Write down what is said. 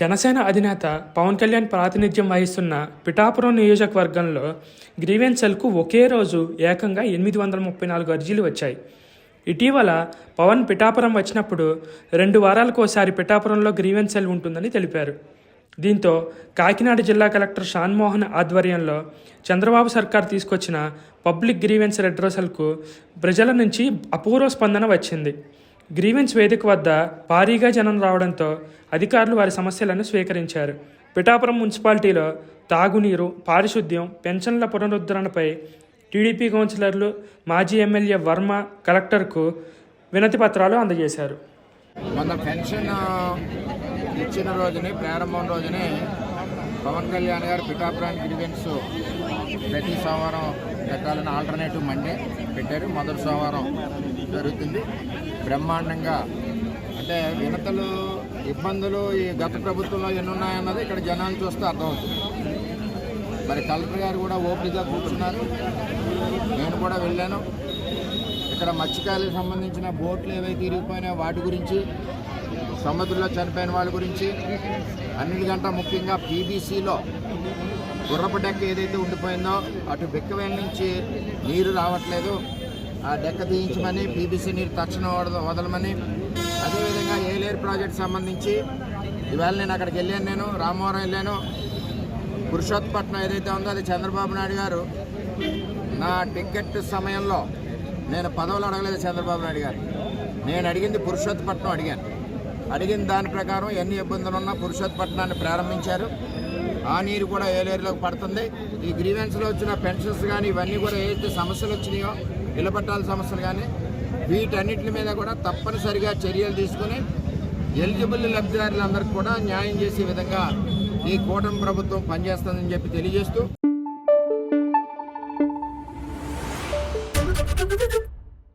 జనసేన అధినేత పవన్ కళ్యాణ్ ప్రాతినిధ్యం వహిస్తున్న పిఠాపురం నియోజకవర్గంలో గ్రీవెన్సెల్కు ఒకే రోజు ఏకంగా ఎనిమిది వందల ముప్పై నాలుగు అర్జీలు వచ్చాయి. ఇటీవల పవన్ పిఠాపురం వచ్చినప్పుడు రెండు వారాలకు ఒకసారి పిఠాపురంలో గ్రీవెన్సెల్ సెల్ ఉంటుందని తెలిపారు. దీంతో కాకినాడ జిల్లా కలెక్టర్ షాన్మోహన్ ఆధ్వర్యంలో చంద్రబాబు సర్కార్ తీసుకొచ్చిన పబ్లిక్ గ్రీవెన్స్ రెడ్రసల్కు ప్రజల నుంచి అపూర్వ స్పందన వచ్చింది. గ్రీవెన్స్ వేదిక వద్ద భారీగా జనం రావడంతో అధికారులు వారి సమస్యలను స్వీకరించారు. పిఠాపురం మున్సిపాలిటీలో తాగునీరు పారిశుద్ధ్యం పెన్షన్ల పునరుద్ధరణపై టీడీపీ కౌన్సిలర్లు మాజీ ఎమ్మెల్యే వర్మ కలెక్టర్కు వినతి పత్రాలు అందజేశారు. మన పెన్షన్ ఇచ్చిన రోజుని ప్రారంభం రోజునే పవన్ కళ్యాణ్ గారు పిఠాపురానికి గ్రీవెన్స్ ప్రతి సోమవారం పెట్టాలని ఆల్టర్నేటివ్ మండే పెట్టారు. మొదటి సోమవారం జరుగుతుంది. బ్రహ్మాండంగా అంటే వినతలు ఇబ్బందులు ఈ గత ప్రభుత్వంలో ఎన్ని ఉన్నాయన్నది ఇక్కడ జనాలు చూస్తే అర్థమవుతుంది. మరి కలెక్టర్ గారు కూడా ఓపికగా కూర్చున్నారు. నేను కూడా వెళ్ళాను. ఇక్కడ మత్స్యకాయలకు సంబంధించిన బోట్లు ఏవైతే ఇరిగిపోయినాయో వాటి గురించి సముద్రంలో చనిపోయిన వాళ్ళ గురించి అన్నిటికంటే ముఖ్యంగా పీబీసీలో గుర్రపు డెక్క ఏదైతే ఉండిపోయిందో అటు బెక్కవేల నుంచి నీరు రావట్లేదు. ఆ డెక్క తీయించమని పీబీసీ నీరు తక్షణం వదలమని అదేవిధంగా ఏలేరు ప్రాజెక్ట్ సంబంధించి ఇవాళ నేను అక్కడికి వెళ్ళాను నేను రామవరం వెళ్ళాను. పురుషోత్పట్నం ఏదైతే ఉందో అది చంద్రబాబు నాయుడు గారు. నా టికెట్ సమయంలో నేను పదవులు అడగలేదు చంద్రబాబు నాయుడు గారు. నేను అడిగింది పురుషోత్పట్నం అడిగాను. అడిగిన దాని ప్రకారం ఎన్ని ఇబ్బందులు ఉన్నా పురుషోత్పట్నాన్ని ప్రారంభించారు. ఆ నీరు కూడా ఏలేరులోకి పడుతుంది. ఈ గ్రీవెన్స్లో వచ్చిన పెన్షన్స్ కానీ ఇవన్నీ కూడా ఏదైతే సమస్యలు వచ్చినాయో నిలబట్టాల పట్టాల సమస్యలు కానీ వీటన్నిటి మీద కూడా తప్పనిసరిగా చర్యలు తీసుకుని ఎలిజిబుల్ లబ్ధిదారులందరికీ కూడా న్యాయం చేసే విధంగా ఈ కూటమి ప్రభుత్వం పనిచేస్తుందని చెప్పి తెలియజేస్తూ